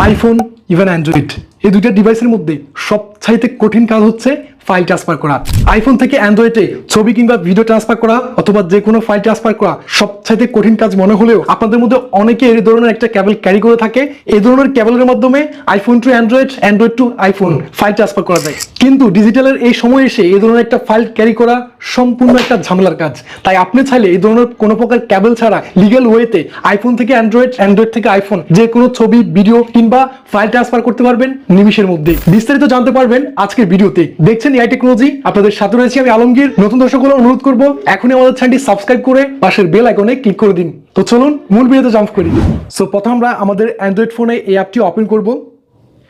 IPhone even Android এই দুইটা ডিভাইসের মধ্যে সবচাইতে কঠিন কাজ হচ্ছে ফাইল ট্রান্সফার করা। আইফোন থেকে অ্যান্ড্রয়েডে ছবি কিংবা ভিডিও ট্রান্সফার করা অথবা যে কোনো ফাইল ট্রান্সফার করা সবচাইতে কঠিন কাজ মনে হলেও আপনাদের মধ্যে অনেকে এই ধরনের একটা ক্যাবেল ক্যারি করে থাকে। এই ধরনের ক্যাবেলের মাধ্যমে iPhone to Android Android to iPhone file transfer করা যায়। কিন্তু ডিজিটালের এই সময় এসে এই ধরনের একটা ফাইল ক্যারি করা সম্পূর্ণ একটা ঝামেলার কাজ। তাই আপনি চাইলে এই ধরনের কোনো প্রকার ক্যাবেল ছাড়া লিগ্যাল ওয়েতে আইফোন থেকে অ্যান্ড্রয়েড অ্যান্ড্রয়েড থেকে আইফোন যে কোনো ছবি ভিডিও কিংবা ফাইল ট্রান্সফার করতে পারবেন নিমিশের মধ্যে। বিস্তারিত জানতে পারবেন আজকের ভিডিওতে। দেখছেন এআই টেকনোলজি আপনাদের সাথে রয়েছি আমি আলমগীর। নতুন দর্শক হলে অনুরোধ করব, এখনই আমাদের চ্যানেলটি সাবস্ক্রাইব করে পাশের বেল আইকনে ক্লিক করে দিন। তো চলুন, মূল ভিডিওতে জাম্প করি। সো প্রথম আমরা আমাদের অ্যান্ড্রয়েড ফোনে এই অ্যাপটি ওপেন করব।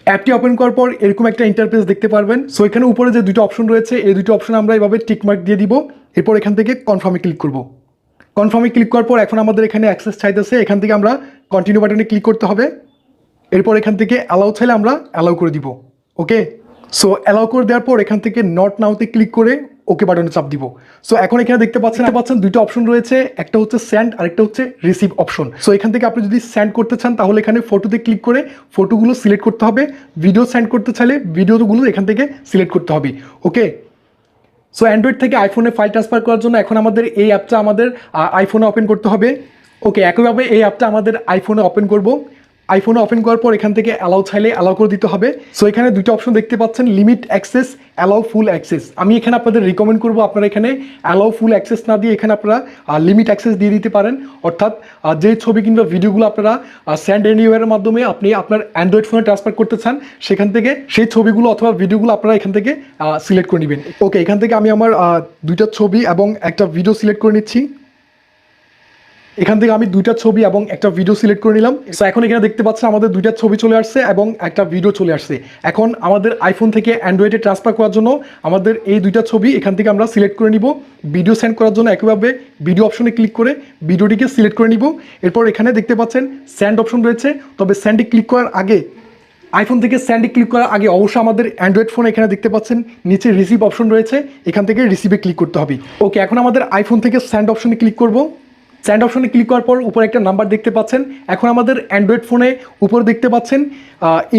অ্যাপটি ওপেন করার পর এরকম একটা ইন্টারফেস দেখতে পারবেন। সো এখানে উপরে যে দুটো অপশন রয়েছে, এই দুটো অপশন আমরা এভাবে টিক মার্ক দিয়ে দিব। এরপর এখান থেকে কনফার্মে ক্লিক করব। কনফার্মে ক্লিক করার পর এখন আমাদের এখানে অ্যাক্সেস চাইতেছে। এখান থেকে আমরা কন্টিনিউ বাটনে ক্লিক করতে হবে। এরপর এখান থেকে অ্যালাউ চাইলে আমরা অ্যালাউ করে দিব। ওকে সো অ্যালাউ করে দেওয়ার পর এখান থেকে নট নাওতে ক্লিক করে ওকে বাটনে চাপ দিব। সো এখন এখানে দেখতে পাচ্ছেন পাচ্ছেন দুইটা অপশন রয়েছে একটা হচ্ছে স্যান্ড আর একটা হচ্ছে রিসিভ অপশন সো এখান থেকে আপনি যদি স্যান্ড করতে চান তাহলে এখানে ফটোতে ক্লিক করে ফটোগুলো সিলেক্ট করতে হবে। ভিডিও সেন্ড করতে চাইলে ভিডিওগুলো এখান থেকে সিলেক্ট করতে হবে। ওকে সো অ্যান্ড্রয়েড থেকে আইফোনে ফাইল ট্রান্সফার করার জন্য এখন আমাদের এই অ্যাপটা আমাদের আইফোনে ওপেন করতে হবে। ওকে একইভাবে এই অ্যাপটা আমাদের আইফোনে ওপেন করব। আইফোনে ওপেন করার পর এখান থেকে অ্যালাউ চাইলে অ্যালাউ করে দিতে হবে। সো এখানে দুটো অপশন দেখতে পাচ্ছেন limit access allow full access আমি এখানে আপনাদের রিকমেন্ড করব, আপনারা এখানে অ্যালাউ ফুল অ্যাক্সেস না দিয়ে এখানে আপনারা লিমিট অ্যাক্সেস দিয়ে দিতে পারেন। অর্থাৎ যে ছবি কিংবা ভিডিওগুলো আপনারা স্যান্ড এনিওয়ারের মাধ্যমে আপনি আপনার অ্যান্ড্রয়েড ফোনে ট্রান্সফার করতে চান, সেখান থেকে সেই ছবিগুলো অথবা ভিডিওগুলো আপনারা এখান থেকে সিলেক্ট করে নেবেন। ওকে এখান থেকে আমি আমার দুইটা ছবি এবং একটা ভিডিও সিলেক্ট করে নিচ্ছি। এখান থেকে আমি দুইটা ছবি এবং একটা ভিডিও সিলেক্ট করে নিলাম। সো এখন এখানে দেখতে পাচ্ছেন আমাদের দুইটা ছবি চলে আসছে এবং একটা ভিডিও চলে আসছে। এখন আমাদের আইফোন থেকে অ্যান্ড্রয়েডে ট্রান্সফার করার জন্য আমাদের এই দুইটা ছবি এখান থেকে আমরা সিলেক্ট করে নিব। ভিডিও সেন্ড করার জন্য একইভাবে ভিডিও অপশনে ক্লিক করে ভিডিওটিকে সিলেক্ট করে নিব। এরপর এখানে দেখতে পাচ্ছেন স্যান্ড অপশন রয়েছে। তবে স্যান্ডে ক্লিক করার আগে আইফোন থেকে স্যান্ডে ক্লিক করার আগে অবশ্যই আমাদের অ্যান্ড্রয়েড ফোন এখানে দেখতে পাচ্ছেন। নিচে রিসিভ অপশন রয়েছে। এখান থেকে রিসিভে ক্লিক করতে হবে। ওকে এখন আমাদের আইফোন থেকে স্যান্ড অপশনে ক্লিক করব। স্যান্ড অপশনে ক্লিক করার পর উপরে একটা নাম্বার দেখতে পাচ্ছেন। এখন আমাদের অ্যান্ড্রয়েড ফোনে উপরে দেখতে পাচ্ছেন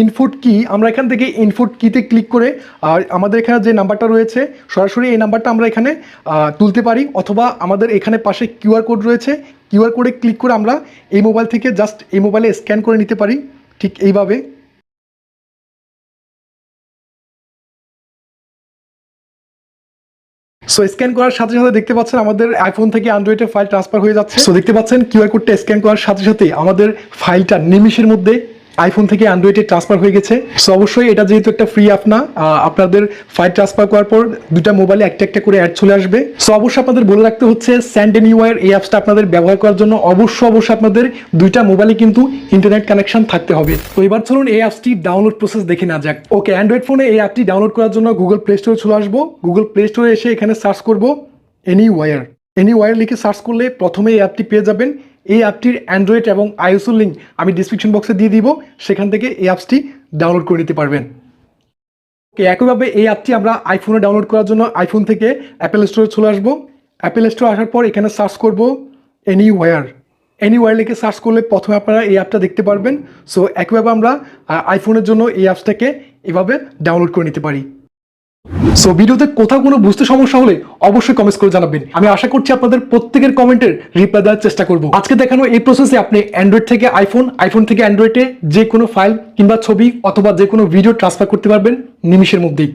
ইনফুট কি আমরা এখান থেকে ইনফুট কিতে ক্লিক করে, আর আমাদের এখানে যে নাম্বারটা রয়েছে, সরাসরি এই নাম্বারটা আমরা এখানে তুলতে পারি। অথবা আমাদের এখানে পাশে কিউআর কোড রয়েছে কিউআর কোডে ক্লিক করে আমরা এই মোবাইল থেকে জাস্ট এই মোবাইলে স্ক্যান করে নিতে পারি। ঠিক এইভাবে। সো স্ক্যান করার সাথে সাথে দেখতে পাচ্ছেন আমাদের আইফোন থেকে অ্যান্ড্রয়েডে ফাইল ট্রান্সফার হয়ে যাচ্ছে। সো দেখতে পাচ্ছেন কিউআর কোডটা স্ক্যান করার সাথে সাথে আমাদের ফাইলটা নিমিশের মধ্যে আইফোন থেকে অ্যান্ড্রয়েডে ট্রান্সফার হয়ে গেছে। সো অবশ্যই এটা যেহেতু একটা ফ্রি অ্যাপ না আপনাদের ফাইল ট্রান্সফার করার পর দুটা মোবাইলে একটা একটা করে অ্যাড চলে আসবে। সো অবশ্যই আপনাদের বলে রাখতে হচ্ছে স্যান্ড এনিওয়ার এই অ্যাপসটা আপনাদের ব্যবহার করার জন্য অবশ্যই অবশ্যই আপনাদের দুইটা মোবাইলে কিন্তু ইন্টারনেট কানেকশন থাকতে হবে। তো এবার চলুন এই অ্যাপসটি ডাউনলোড প্রসেস দেখে না যাক। ওকে অ্যান্ড্রয়েড ফোনে এই অ্যাপটি ডাউনলোড করার জন্য গুগল প্লে স্টোরে চলে আসব। গুগল প্লে স্টোরে এসে এখানে সার্চ করব এনি ওয়ার এনি ওয়ার লিখে সার্চ করলে প্রথমে এই অ্যাপটি পেয়ে যাবেন। এই অ্যাপটির অ্যান্ড্রয়েড এবং আইওসের লিঙ্ক আমি ডিসক্রিপশন বক্সে দিয়ে দিব, সেখান থেকে এই অ্যাপসটি ডাউনলোড করে নিতে পারবেন। ওকে একইভাবে এই অ্যাপটি আমরা আইফোনে ডাউনলোড করার জন্য আইফোন থেকে অ্যাপেল স্টোরে চলে আসব। অ্যাপেল স্টোরে আসার পর এখানে সার্চ করব এনি ওয়ার এনি ওয়ার লিখে সার্চ করলে প্রথমে আপনারা এই অ্যাপটা দেখতে পারবেন। সো একইভাবে আমরা আইফোনের জন্য এই অ্যাপসটাকে এভাবে ডাউনলোড করে নিতে পারি। সো ভিডিওতে কোথাও কোনো বুঝতে সমস্যা হলে অবশ্যই কমেন্টস করে জানাবেন। আমি আশা করছি আপনাদের প্রত্যেকের কমেন্টের রিপ্লাই দেওয়ার চেষ্টা করব। আজকে দেখানো এই প্রসেসে আপনি অ্যান্ড্রয়েড থেকে আইফোন আইফোন থেকে অ্যান্ড্রয়েডে যে কোনো ফাইল কিংবা ছবি অথবা যে কোনো ভিডিও ট্রান্সফার করতে পারবেন নিমিশের মধ্যেই।